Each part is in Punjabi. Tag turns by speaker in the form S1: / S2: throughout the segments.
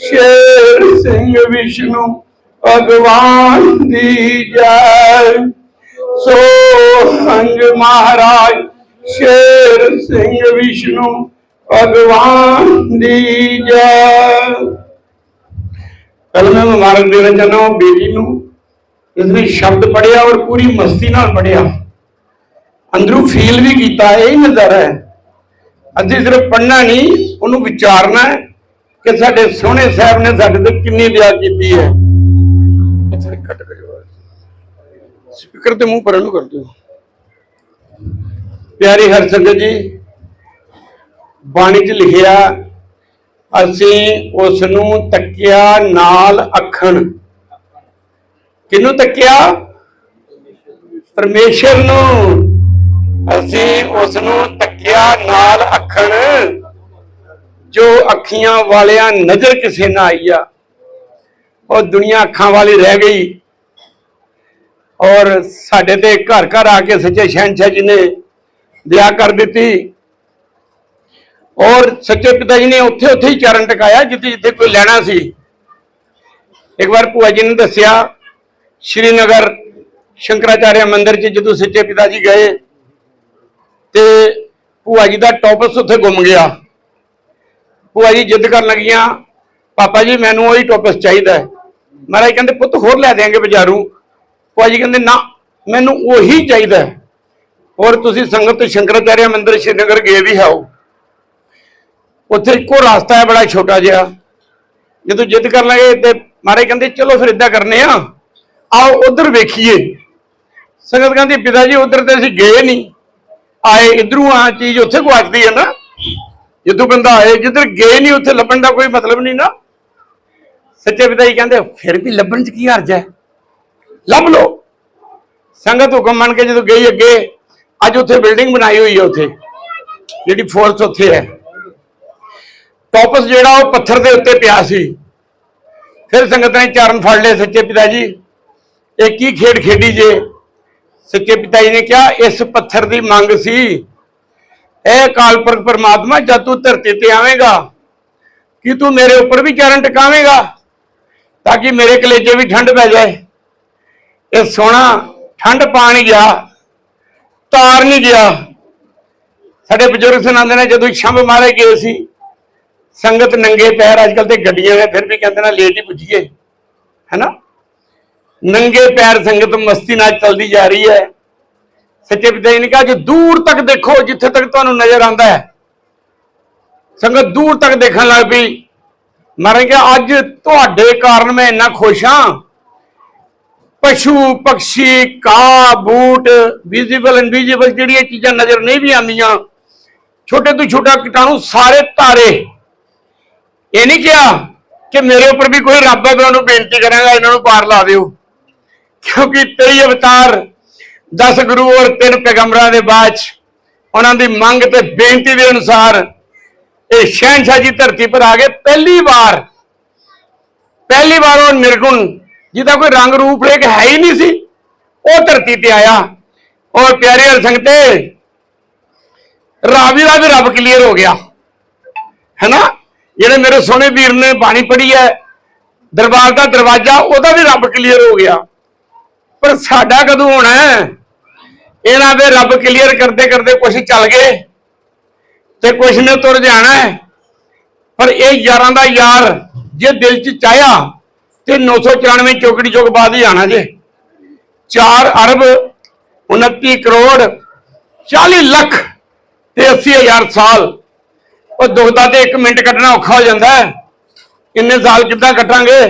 S1: ਸ਼ੇਰ ਸਿੰਘ ਵਿਸ਼ਨੂੰ, ਭਗਵਾਨ ਦੀ ਜੈ। ਸੋਹੰਗ ਮਹਾਰਾਜ, ਸ਼ੇਰ ਸਿੰਘ ਵਿਸ਼ਨੂੰ, ਭਗਵਾਨ ਦੀ ਜੈ। ਕਲਮੇ ਮੁਬਾਰਕ ਦੇਣਾ ਚਾਹੁੰਦਾ ਹਾਂ ਬੇਟੀ ਨੂੰ ਇਸਨੇ ਸ਼ਬਦ ਪੜਿਆ ਔਰ ਪੂਰੀ ਮਸਤੀ ਨਾਲ ਪੜਿਆ ਅੰਦਰੋਂ ਫੀਲ ਵੀ ਕੀਤਾ ਇਹ ਨਜ਼ਾਰਾ ਹੈ। ਅਸੀਂ ਸਿਰਫ ਪੜਨਾ ਨਹੀਂ, ਉਹਨੂੰ ਵਿਚਾਰਨਾ ਹੈ ਕਿ ਸਾਡੇ ਸੋਹਣੇ ਸਾਹਿਬ ਨੇ ਸਾਡੇ ਤੇ ਕਿੰਨੀ ਦਇਆ ਕੀਤੀ ਹੈ। ਇੱਥੇ ਕੱਟ ਕਰਿਓ ਸਪੀਕਰ ਤੇ ਮੂੰਹ ਪਰਨ ਨੂੰ ਕਰ ਦਿਓ ਪਿਆਰੀ ਹਰ ਸੰਗਤ ਜੀ ਬਾਣੀ 'ਚ ਲਿਖਿਆ ਅਸੀਂ ਉਸ ਨੂੰ ਤੱਕਿਆ ਨਾਲ ਅੱਖਣ। ਕਿਹਨੂੰ ਤੱਕਿਆ? ਪਰਮੇਸ਼ਰ ਨੂੰ। ਅਸੀਂ ਉਸ ਨੂੰ ਤੱਕਿਆ ਨਾਲ ਅੱਖਣ। ਜੋ ਅੱਖੀਆਂ ਵਾਲਿਆਂ ਨਜ਼ਰ ਕਿਸੇ ਨਾ ਆਈ ਆ, ਉਹ ਦੁਨੀਆ ਅੱਖਾਂ ਵਾਲੀ ਰਹਿ ਗਈ। ਔਰ ਸਾਡੇ ਤੇ ਘਰ ਘਰ ਆ ਕੇ ਸੱਚੇ ਸ਼ਹਿਨशाह ਜੀ ਨੇ ਵਿਆਹ ਕਰ ਦਿੱਤੀ। ਔਰ ਸੱਚੇ ਪਿਤਾ ਜੀ ਨੇ ਉੱਥੇ ਉੱਥੇ ਹੀ ਚਰਨ ਟਿਕਾਇਆ, ਜਿੱਥੇ ਜਿੱਥੇ ਕੋਈ ਲੈਣਾ ਸੀ। ਇੱਕ ਵਾਰ ਭੂਆ ਜੀ ਨੇ ਦੱਸਿਆ, ਸ਼੍ਰੀਨਗਰ ਸ਼ੰਕਰਾਚਾਰਿਆ ਮੰਦਿਰ 'ਚ ਜਦੋਂ ਸੱਚੇ ਪਿਤਾ ਜੀ ਗਏ, ਤੇ ਭੂਆ ਜੀ ਦਾ ਟੋਪਸ ਉੱਥੇ ਗੁੰਮ ਗਿਆ। ਭੂਆ ਜੀ ਜਿੱਦ ਕਰਨ ਲੱਗੀਆਂ, ਪਾਪਾ ਜੀ ਮੈਨੂੰ ਉਹੀ ਟੋਪਸ ਚਾਹੀਦਾ ਹੈ। ਮਹਾਰਾਜ ਕਹਿੰਦੇ, ਪੁੱਤ ਹੋਰ ਲੈ ਦੇਾਂਗੇ ਬਾਜ਼ਾਰੂ। ਭੂਆ ਜੀ ਕਹਿੰਦੇ, ਨਾ, ਮੈਨੂੰ ਉਹੀ ਚਾਹੀਦਾ ਹੈ। ਔਰ ਤੁਸੀਂ ਸੰਗਤ ਸ਼ੰਕਰਾਚਾਰਿਆ ਮੰਦਿਰ ਸ਼੍ਰੀਨਗਰ ਗਏ ਵੀ ਹੋ ਉੱਥੇ ਇੱਕੋ ਰਸਤਾ ਹੈ ਬੜਾ ਛੋਟਾ ਜਿਹਾ। ਜਦੋਂ ਜਿੱਦ ਕਰਨ ਲੱਗੇ ਤੇ ਮਹਾਰਾਜ ਕਹਿੰਦੇ, ਚਲੋ ਫਿਰ ਇਦਾਂ ਕਰਨੇ ਆ, ਆਓ ਉਧਰ ਵੇਖੀਏ। ਸੰਗਤ ਕਹਿੰਦੀ, ਪਿਤਾ ਜੀ, ਉਧਰ ਤੇ ਅਸੀਂ ਗਏ ਨਹੀਂ। ਆਏ ਇਧਰੋਂ ਆ, ਚੀਜ਼ ਉੱਥੇ ਗਵਾਚਦੀ ਹੈ ਨਾ। ਜਦੋਂ ਬੰਦਾ ਆਏ, ਜਿੱਧਰ ਗਏ ਨਹੀਂ, ਉੱਥੇ ਲੱਭਣ ਦਾ ਕੋਈ ਮਤਲਬ ਨਹੀਂ ਨਾ। ਸੱਚੇ ਪਿਤਾ ਜੀ ਕਹਿੰਦੇ, ਫਿਰ ਵੀ ਲੱਭਣ 'ਚ ਕੀ ਹਰਜ ਹੈ? ਲੱਭ ਲੋ ਸੰਗਤ ਹੁਕਮ ਮੰਨ ਕੇ ਜਦੋਂ ਗਈ ਅੱਗੇ, ਅੱਜ ਉੱਥੇ ਬਿਲਡਿੰਗ ਬਣਾਈ ਹੋਈ ਹੈ ਉੱਥੇ, ਜਿਹੜੀ ਫੋਰਸ ਉੱਥੇ ਹੈ। ਟੋਪਸ ਜਿਹੜਾ ਉਹ ਪੱਥਰ ਦੇ ਉੱਤੇ ਪਿਆ ਸੀ, ਫਿਰ ਸੰਗਤ ਨੇ ਚਰਨ ਫੜ ਲਏ ਸੱਚੇ ਪਿਤਾ ਜੀ। ਇਹ ਕੀ ਖੇਡ ਖੇਡੀ ਜੇ? ਸੱਚੇ ਪਿਤਾ ਜੀ ਨੇ ਕਿਹਾ, ਇਸ ਪੱਥਰ ਦੀ ਮੰਗ ਸੀ ਇਹ ਕਾਲਪੁਰਖ ਪਰਮਾਤਮਾ, ਜਦ ਤੂੰ ਧਰਤੀ ਤੇ ਆਵੇਂਗਾ, ਕਿ ਤੂੰ ਮੇਰੇ ਉੱਪਰ ਵੀ ਚਰਨ ਟਿਕਾਵੇਂਗਾ, ਤਾਂ ਕਿ ਮੇਰੇ ਕਲੇਜੇ ਵੀ ਠੰਡ ਪੈ ਜਾਏ? ਇਹ ਸੋਹਣਾ ਠੰਡ ਪਾ ਨਹੀਂ ਗਿਆ, ਤਾਰ ਨਹੀਂ ਗਿਆ। ਸਾਡੇ ਬਜ਼ੁਰਗ ਸੁਣਾਉਂਦੇ ਨੇ, ਜਦੋਂ ਸ਼ੰਭ ਮਾਰੇ ਗਏ ਸੀ, ਸੰਗਤ ਨੰਗੇ ਪੈਰ ਅੱਜ ਕੱਲ ਤੇ ਗੱਡੀਆਂ ਨੇ, ਫਿਰ ਵੀ ਕਹਿੰਦੇ ਨੇ, ਲੇਟ ਹੀ ਪੁੱਜੀਏ। ਹੈਨਾ? ਨੰਗੇ ਪੈਰ ਸੰਗਤ ਮਸਤੀ ਨਾਲ ਚਲਦੀ ਜਾ ਰਹੀ ਹੈ। ਸੱਚੇ ਪਿਤਾ ਨੇ ਕਿਹਾ, ਜੇ ਦੂਰ ਤੱਕ ਦੇਖੋ, ਜਿੱਥੇ ਤੱਕ ਤੁਹਾਨੂੰ ਨਜ਼ਰ ਆਉਂਦਾ ਹੈ, ਸੰਗਤ ਦੂਰ ਤੱਕ ਦੇਖਣ ਲੱਗ ਪਈ। ਮਹਾਰਾਜ ਕਿਹਾ, ਅੱਜ ਤੁਹਾਡੇ ਕਾਰਨ ਮੈਂ ਇੰਨਾ ਖੁਸ਼ ਹਾਂ। ਪਸ਼ੂ ਪਕਸ਼ੀ ਕਾ ਬੂਟ ਵਿਜ਼ੀਬਲ ਇਨਵਿਜ਼ੀਬਲ ਜਿਹੜੀਆਂ ਚੀਜ਼ਾਂ ਨਜ਼ਰ ਨਹੀਂ ਵੀ ਆਉਂਦੀਆਂ, ਛੋਟੇ ਤੋਂ ਛੋਟਾ ਕੀਟਾਣੂ ਸਾਰੇ ਤਾਰੇ ਇਹ ਨਹੀਂ ਕਿਹਾ ਕਿ ਮੇਰੇ ਉੱਪਰ ਵੀ ਕੋਈ ਰੱਬ ਹੈ, ਮੈਂ ਉਹਨੂੰ ਬੇਨਤੀ ਕਰਾਂਗਾ, ਇਹਨਾਂ ਨੂੰ ਪਾਰ ਲਾ ਦਿਓ। ਕਿਉਂਕਿ ਤੇਰੀ ਅਵਤਾਰ 10 ਗੁਰੂ ਔਰ ਤਿੰਨ ਪੈਗੰਬਰਾਂ ਦੇ ਬਾਅਦ ਉਹਨਾਂ ਦੀ ਮੰਗ ਤੇ ਬੇਨਤੀ ਦੇ ਅਨੁਸਾਰ ਇਹ ਸ਼ਹਿਨशाह ਜੀ ਧਰਤੀ ਪਰ ਆ ਗਏ। ਪਹਿਲੀ ਵਾਰ ਪਹਿਲੀ ਵਾਰ ਉਹ ਨਿਰਗੁਣ ਜਿਹਦਾ ਕੋਈ ਰੰਗ ਰੂਪ ਰੇਖ ਹੈ ਹੀ ਨਹੀਂ ਸੀ, ਉਹ ਧਰਤੀ ਤੇ ਆਇਆ। ਔਰ ਪਿਆਰੇ ਹਰ ਸੰਗਤੇ, ਰਾਵੀ ਦਾ ਵੀ ਰੱਬ ਕਲੀਅਰ ਹੋ ਗਿਆ। ਹੈਨਾ? ਜਿਹੜੇ ਮੇਰੇ ਸੋਹਣੇ ਵੀਰ ਨੇ ਬਾਣੀ ਪੜ੍ਹੀ ਹੈ, ਦਰਬਾਰ ਦਾ ਦਰਵਾਜ਼ਾ ਉਹਦਾ ਵੀ ਰੱਬ ਕਲੀਅਰ ਹੋ ਗਿਆ। ਪਰ ਸਾਡਾ ਕਦੋਂ ਹੋਣਾ ਹੈ? ਇਹਨਾਂ ਦੇ ਰੱਬ ਕਲੀਅਰ ਕਰਦੇ ਕਰਦੇ ਕੁਝ ਚੱਲ ਗਏ ਤੇ ਕੁਝ ਨੇ ਤੁਰ ਜਾਣਾ ਹੈ। ਪਰ ਇਹ ਯਾਰਾਂ ਦਾ ਯਾਰ ਜੇ ਦਿਲ 'ਚ ਚਾਹਿਆ ਤੇ 994 ਚੌਕੜੀ ਚੌਕ ਬਾਅਦ ਹੀ ਆਣਾ ਜੇ। 4 ਅਰਬ 29 ਕਰੋੜ 40 ਲੱਖ ਤੇ 80 ਹਜ਼ਾਰ ਸਾਲ। ਉਹ ਦੁਖਦਾ ਤੇ 1 ਮਿੰਟ ਕੱਢਣਾ ਔਖਾ ਹੋ ਜਾਂਦਾ ਹੈ। ਇੰਨੇ ਸਾਲ ਕਿੱਦਾਂ ਕੱਟਾਂਗੇ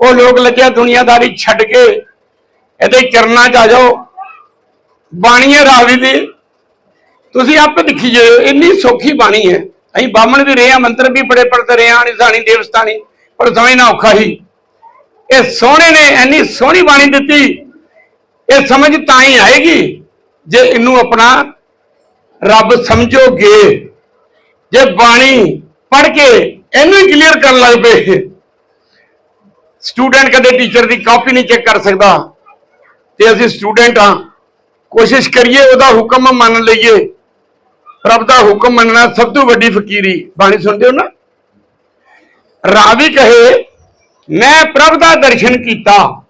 S1: ਉਹ ਲੋਕ ਲੱਗਿਆ ਦੁਨੀਆਦਾਰੀ ਛੱਡ ਕੇ, ਇਹਦੇ ਚਰਨਾਂ 'ਚ ਆ ਜਾਓ। ਬਾਣੀ ਹੈ ਰਾਵੀ ਦੀ। ਤੁਸੀਂ ਆਪੇ ਦੇਖੀ ਜਾਓ ਇੰਨੀ ਸੌਖੀ ਬਾਣੀ ਹੈ। ਅਸੀਂ ਬਾਹਮਣ ਵੀ ਰਹੇ ਹਾਂ, ਮੰਤਰ ਵੀ ਬੜੇ ਪੜਦੇ ਰਹੇ ਹਾਂ ਨਿਸ਼ਾਨੀ ਦੇਵਸਤਾਨੀ ਪਰ ਸਮਝਣਾ ਔਖਾ ਹੀ। ਇਹ ਸੋਹਣੇ ਨੇ, ਇੰਨੀ ਸੋਹਣੀ ਬਾਣੀ ਦਿੱਤੀ। ਇਹ ਸਮਝ ਤਾਂ ਹੀ ਆਏਗੀ ਜੇ ਇਹਨੂੰ ਆਪਣਾ ਰੱਬ ਸਮਝੋਗੇ। ਜੇ ਬਾਣੀ ਪੜ੍ਹ ਕੇ ਇਹਨੂੰ ਹੀ ਕਲੀਅਰ ਕਰਨ ਲੱਗ ਪਏ। ਸਟੂਡੈਂਟ ਕਦੇ ਟੀਚਰ ਦੀ ਕਾਪੀ ਨਹੀਂ ਚੈੱਕ ਕਰ ਸਕਦਾ। ਤੇ ਅਸੀਂ ਸਟੂਡੈਂਟ ਹਾਂ ਕੋਸ਼ਿਸ਼ ਕਰੀਏ, ਉਹਦਾ ਹੁਕਮ ਮੰਨ ਲਈਏ। ਰੱਬ ਦਾ ਹੁਕਮ ਮੰਨਣਾ ਸਭ ਤੋਂ ਵੱਡੀ ਫਕੀਰੀ। ਬਾਣੀ ਸੁਣਦੇ ਹੋ ਨਾ? ਰਾਵੀ ਕਹੇ, ਮੈਂ ਪ੍ਰਭ ਦਾ ਦਰਸ਼ਨ ਕੀਤਾ।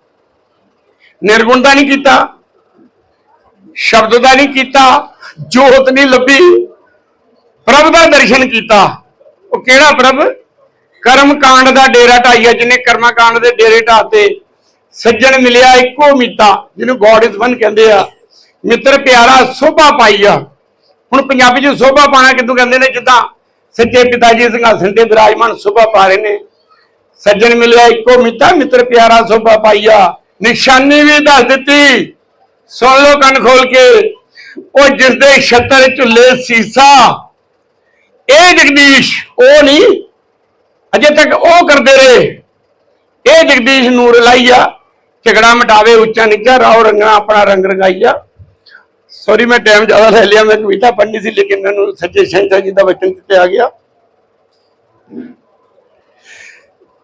S1: ਨਿਰਗੁਣ ਦਾ ਨਹੀਂ ਕੀਤਾ। ਸ਼ਬਦ ਦਾ ਨਹੀਂ ਕੀਤਾ। ਜੋਤ ਨਹੀਂ ਲੱਭੀ। ਪ੍ਰਭ ਦਾ ਦਰਸ਼ਨ ਕੀਤਾ। ਉਹ ਕਿਹੜਾ ਪ੍ਰਭ? ਕਰਮ ਕਾਂਡ ਦਾ ਡੇਰਾ ਢਾਈਆ, ਜਿਹਨੇ ਕਰਮਾ ਕਾਂਡ ਦੇ ਡੇਰੇ ਢਾਤੇ ਸੱਜਣ ਮਿਲਿਆ ਇੱਕੋ ਮੀਤਾ, ਜਿਹਨੂੰ ਗੋਡ ਇਜ਼ ਵਨ ਕਹਿੰਦੇ ਆ। ਮਿੱਤਰ ਪਿਆਰਾ, ਸੋਭਾ ਪਾਈ ਆ। ਹੁਣ ਪੰਜਾਬੀ ਚ ਸੋਭਾ ਪਾਣਾ ਕਿਦੋਂ ਕਹਿੰਦੇ ਨੇ? ਜਿੱਦਾਂ ਸੱਚੇ ਪਿਤਾ ਜੀ ਸਿੰਘਾਸਨ ਤੇ ਵਿਰਾਜਮਾਨ ਸੋਭਾ ਪਾ ਰਹੇ ਨੇ। ਸੱਜਣ ਮਿਲਿਆ ਇੱਕੋ ਮਿੱਤਾ ਮਿੱਤਰ ਪਿਆਰਾ, ਸੋਭਾ ਪਾਈਆ ਨਿਸ਼ਾਨੀ ਵੀ ਦੱਸ ਦਿੱਤੀ। ਸੁਣ ਲਓ ਕੰਨ ਖੋਲ ਕੇ। ਉਹ ਜਿਸ ਦੇ ਛੱਤਰ ਝੁੱਲੇ ਸੀਸਾ ਇਹ ਜਗਦੀਸ਼, ਉਹ ਨਹੀਂ, ਅਜੇ ਤੱਕ ਉਹ ਕਰਦੇ ਰਹੇ। ਇਹ ਜਗਦੀਸ਼ ਨੂਰ ਲਾਈਆ ਝਗੜਾ ਮਟਾਵੇ ਉੱਚਾ ਨੀਚਾ ਰਾਉ ਰੰਗਣਾ ਆਪਣਾ ਰੰਗ ਰੰਗਾਈਆ ਸੌਰੀ ਮੈਂ ਟਾਈਮ ਜ਼ਿਆਦਾ ਲੈ ਲਿਆ ਮੈਂ ਕਵਿਤਾ ਪੜ੍ਹਨੀ ਸੀ, ਲੇਕਿਨ ਮੈਨੂੰ ਸੱਚੇ ਸ਼ੰਕਰ ਜੀ ਦਾ ਵਚਨ ਤੇ ਆ ਗਿਆ।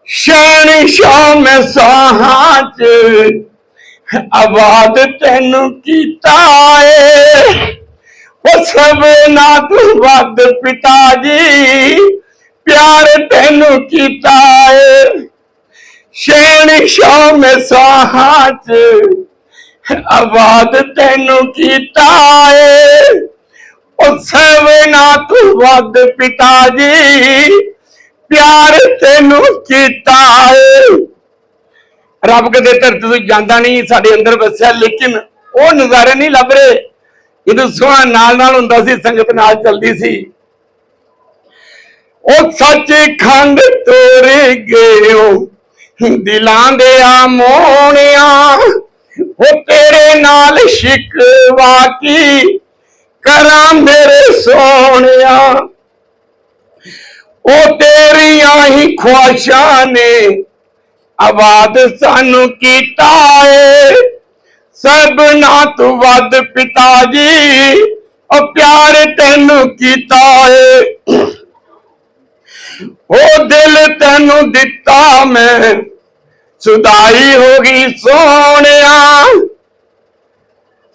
S1: ਸ਼ਾਨ ਸ਼ਾਮ ਸਾਹਾਂ ਚ ਆਵਾਜ਼ ਤੈਨੂੰ ਕੀਤਾ ਏ। ਉਹ ਸਭ ਨਾ ਤੂੰ ਵੱਧ ਪਿਤਾ ਜੀ ਪਿਆਰ ਤੈਨੂੰ ਕੀਤਾ ਏ। ਸ਼ਾਨ ਸ਼ਾਮ ਸਾਹਾਂ ਚ ਆਵਾਜ਼ ਤੈਨੂੰ ਕੀਤਾ ਏ। ਉਹ ਨਾ ਤੂੰ ਵੱਧ ਪਿਤਾ ਜੀ। ਪਿਆਰ ਤੈਨੂੰ ਕੀਤਾ ਏ। ਰੱਬ ਕਦੇ ਧਰਤੀ ਤੋਂ ਜਾਂਦਾ ਨਹੀਂ, ਸਾਡੇ ਅੰਦਰ ਵਸਿਆ, ਲੇਕਿਨ ਉਹ ਨਜ਼ਾਰੇ ਨਹੀਂ ਲੱਭ ਰਹੇ। ਜਦੋਂ ਸੋਹਣਾ ਨਾਲ ਨਾਲ ਹੁੰਦਾ ਸੀ, ਸੰਗਤ ਨਾਲ ਚੱਲਦੀ ਸੀ। ਉਹ ਸੱਚ ਖੰਡ ਤੋਰੇ ਗਿਓ ਦਿਲਾਂ ਦੇ ਆ ਮੋਹਣਿਆ ਉਹ ਤੇਰੇ ਨਾਲ ਸ਼ਿਕਵਾ ਕੀ ਕਰਾਂ ਮੇਰੇ ਸੋਹਣਿਆ। ਉਹ ਤੇਰੀਆਂ ਹੀ ਖੁਆਸ਼ਾਂ ਨੇ। ਆਵਾਜ਼ ਸਾਨੂੰ ਕੀਤਾ ਏ। ਸਭ ਨਾ ਤੂੰ ਵੱਧ ਪਿਤਾ ਜੀ, ਉਹ ਪਿਆਰ ਤੈਨੂੰ ਕੀਤਾ ਏ। ਉਹ ਦਿਲ ਤੈਨੂੰ ਦਿੱਤਾ ਮੈਂ। ਸੁਦਾਈ ਹੋ ਗਈ ਸੋਹਣਿਆ।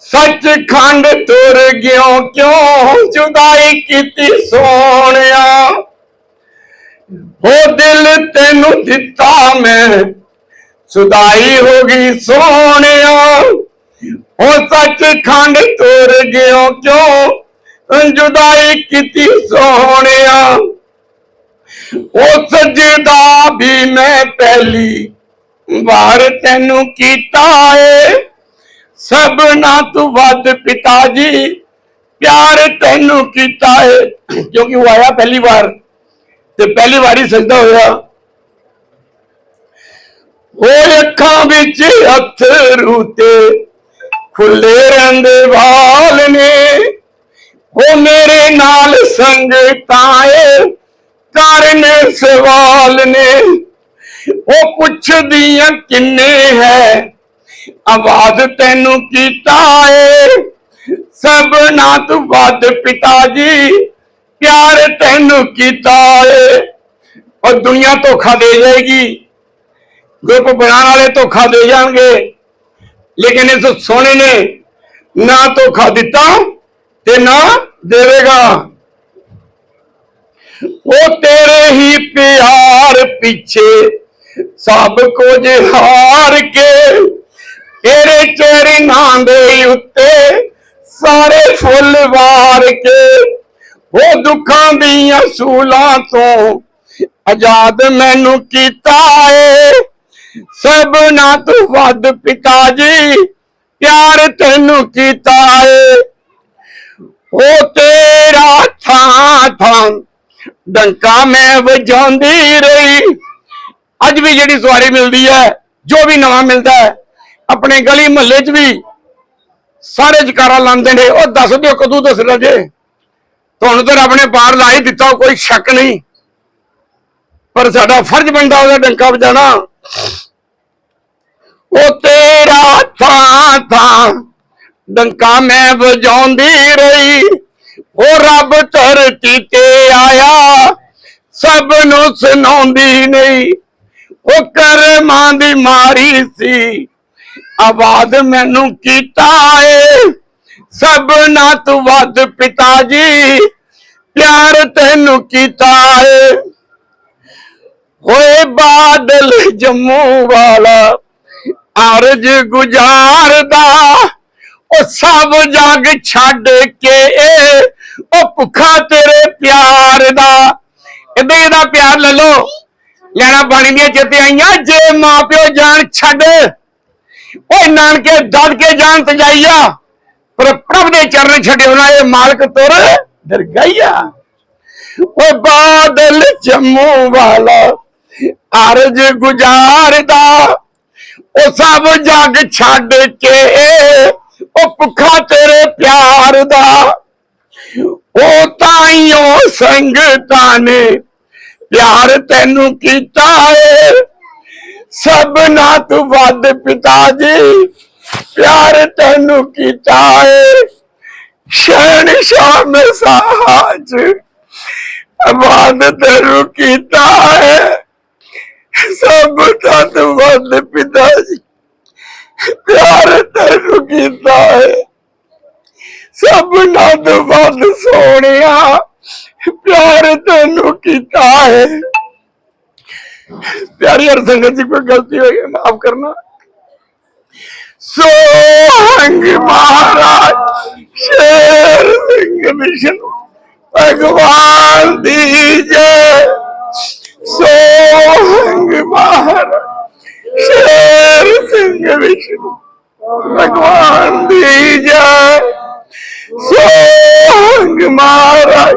S1: ਸੱਚ ਖੰਡ ਤੁਰ ਗਿਓ ਕਿਉਂ? ਜੁਦਾਈ ਕੀਤੀ ਸੋਹਣਿਆ। ਉਹ ਦਿਲ ਤੈਨੂੰ ਦਿੱਤਾ ਮੈਂ। ਸੁਦਾਈ ਹੋ ਗਈ ਸੋਹਣਿਆ। ਉਹ ਸੱਚ ਖੰਡ ਤੁਰ ਗਿਓ ਕਿਉਂ? ਜੁਦਾਈ ਕੀਤੀ ਸੋਹਣਿਆ। ਉਹ ਸਜਦਾ ਵੀ ਮੈਂ ਪਹਿਲੀ ਵਾਰ ਤੈਨੂੰ ਕੀਤਾ ਏ। ਸਭ ਤੂੰ ਵੱਧ ਪਿਤਾ ਜੀ। ਪਿਆਰ ਤੈਨੂੰ ਕੀਤਾ ਏ। ਕਿਉਂਕਿ ਉਹ ਆਇਆ ਪਹਿਲੀ ਵਾਰ। ਤੇ ਪਹਿਲੀ ਵਾਰੀ ਸਜਦਾ ਹੋਇਆ। ਉਹ ਅੱਖਾਂ ਵਿੱਚ ਅਥਰੂ ਤੇ ਖੁੱਲੇ ਰਹਿੰਦੇ ਵਾਲ ਨੇ। ਉਹ ਮੇਰੇ ਨਾਲ ਸੰਗਤਾਂ ਏ ਕਰਨ ਸਵਾਲ ਨੇ। ਉਹ ਪੁੱਛਦੀਆਂ ਕਿੰਨੇ ਹੈ? ਆਵਾਜ਼ ਤੈਨੂੰ ਕੀਤਾ ਏ। ਸਭ ਤੂੰ ਵੱਧ ਪਿਤਾ ਜੀ ਪਿਆਰ ਤੈਨੂੰ ਕੀਤਾ ਏ। ਉਹ ਦੁਨੀਆ ਧੋਖਾ ਦੇ ਜਾਏਗੀ। ਗਰੁੱਪ ਬਣਾਉਣ ਵਾਲੇ ਧੋਖਾ ਦੇ ਜਾਣਗੇ। ਲੇਕਿਨ ਇਸ ਸੋਹਣੇ ਨੇ ਨਾ ਧੋਖਾ ਦਿੱਤਾ ਤੇ ਨਾ ਦੇਵੇਗਾ। ਉਹ ਤੇਰੇ ਹੀ ਪਿਆਰ ਪਿੱਛੇ ਸਭ ਕੁਝ ਹਾਰ ਕੇ ਤੇਰੇ ਚਰਨਾਂ ਦੇ ਉੱਤੇ ਸਾਰੇ ਫੁੱਲ ਵਾਰ ਕੇ ਉਹ ਦੁੱਖਾਂ ਦੀਆਂ ਸੂਲਾਂ ਤੋਂ ਆਜ਼ਾਦ ਮੈਨੂੰ ਕੀਤਾ ਏ। ਸਭ ਨਾ ਤੂੰ ਵੱਧ ਪਿਤਾ ਜੀ, ਪਿਆਰ ਤੈਨੂੰ ਕੀਤਾ ਏ। ਉਹ ਤੇਰਾ ਥਾਂ ਥਾਂ ਡੰਕਾ ਮੈਂ ਵਜਾਉਂਦੀ ਰਹੀ। ਅੱਜ ਵੀ ਜਿਹੜੀ ਸਵਾਰੀ ਮਿਲਦੀ ਹੈ, ਜੋ ਵੀ ਨਵਾਂ ਮਿਲਦਾ ਹੈ, ਆਪਣੇ ਗਲੀ ਮਹੱਲੇ 'ਚ ਵੀ ਸਾਰੇ ਜਕਾਰਾ ਲਾਉਂਦੇ ਨੇ। ਉਹ ਦੱਸ ਦਿਓ ਕਦੋਂ ਦੱਸਣਾ ਜੇ। ਤੁਹਾਨੂੰ ਤਾਂ ਰੱਬ ਪਾਰ ਲਾ ਹੀ ਦਿੱਤਾ, ਕੋਈ ਸ਼ੱਕ ਨਹੀਂ। ਪਰ ਸਾਡਾ ਫਰਜ਼ ਬਣਦਾ ਉਹਦਾ ਡੰਕਾ ਵਜਾਉਣਾ। ਉਹ ਤੇਰਾ ਥਾਂ ਥਾਂ ਡੰਕਾ ਮੈਂ ਵਜਾਉਂਦੀ ਰਹੀ। ਉਹ ਰੱਬ ਧਰਤੀ ਤੇ ਆਇਆ, ਸਭ ਨੂੰ ਸੁਣਾਉਂਦੀ ਨਹੀਂ। ਉਹ ਕਰਮਾਂ ਦੀ ਮਾਰੀ ਸੀ। ਆਵਾਜ਼ ਮੈਨੂੰ ਕੀਤਾ ਏ। ਸਭ ਨਾ ਤੂੰ ਵੱਧ ਪਿਤਾ ਜੀ ਪਿਆਰ ਤੈਨੂੰ ਕੀਤਾ ਏ। ਹੋਏ ਬਾਦਲ ਜੰਮੂ ਵਾਲਾ, ਅਰਜ ਗੁਜ਼ਾਰਦਾ, ਉਹ ਸਭ ਜਗ ਛੱਡ ਕੇ ਉਹ ਭੁੱਖਾ ਤੇਰੇ ਪਿਆਰ ਦਾ। ਇਹਦੇ ਇਹਦਾ ਪਿਆਰ ਲੈ ਲੋ ਲੈਣਾ ਬਾਣੀ ਦੀਆਂ ਚੇਤੇ ਆਈਆਂ, ਜੇ ਮਾਂ ਪਿਓ ਜਾਨ ਛੱਡ ਓਏ ਨਾਨਕੇ ਦੱਦ ਕੇ ਤਜਾਈਆ ਪਰ ਪ੍ਰਭ ਦੇ ਚਰਨ ਛੱਡਿਓ ਨਾ ਇਹ ਮਾਲਕ ਤੁਰ ਦਰਗਾਈਆ ਓਏ ਬਾਦਲ ਜੰਮੂ ਵਾਲਾ, ਅਰਜ ਗੁਜ਼ਾਰਦਾ, ਉਹ ਸਭ ਜਗ ਛੱਡ ਕੇ, ਉਹ ਭੁੱਖਾ ਤੇਰੇ ਪਿਆਰ ਦਾ, ਉਹ ਤਾਈਓ ਸੰਗਤਾਂ ਨੇ ਪਿਆਰ ਤੈਨੂੰ ਕੀਤਾ ਏ। ਸਭ ਨਾ ਤੂੰ ਵੱਧ ਪਿਤਾ ਜੀ, ਪਿਆਰ ਤੈਨੂੰ ਕੀਤਾ ਏ। ਸ਼ਰਨ ਸ਼ਾਮ ਸਾਜ ਆਬਾਦ ਤੈਨੂੰ ਕੀਤਾ ਏ। ਸਭ ਦਾ ਤੂੰ ਵੱਧ ਪਿਤਾ ਜੀ, ਪਿਆਰ ਤੈਨੂੰ ਕੀਤਾ ਏ। ਸਭ ਨਾਲ ਤੋਂ ਵੱਧ ਸੋਹਣਿਆ। ਪਿਆਰ ਤੈਨੂੰ ਕੀਤਾ ਹੈ ਪਿਆਰੀ ਹਰ ਸੰਗਤ ਜੀ ਕੋਈ ਗਲਤੀ ਹੋਈ ਮਾਫ ਕਰਨਾ ਸੋਹੰਗ ਮਹਾਰਾਜ ਸ਼ੇਰ ਸਿੰਘ ਵਿਸ਼ਨੂੰ ਭਗਵਾਨ ਦੀ ਜੈ ਸੋਹੰਗ ਮਹਾਰਾਜ ਸ਼ੇਰ ਸਿੰਘ ਵਿਸ਼ਨੂੰ ਭਗਵਾਨ ਦੀ ਜੈ ਸੋਹੰਗ ਮਹਾਰਾਜ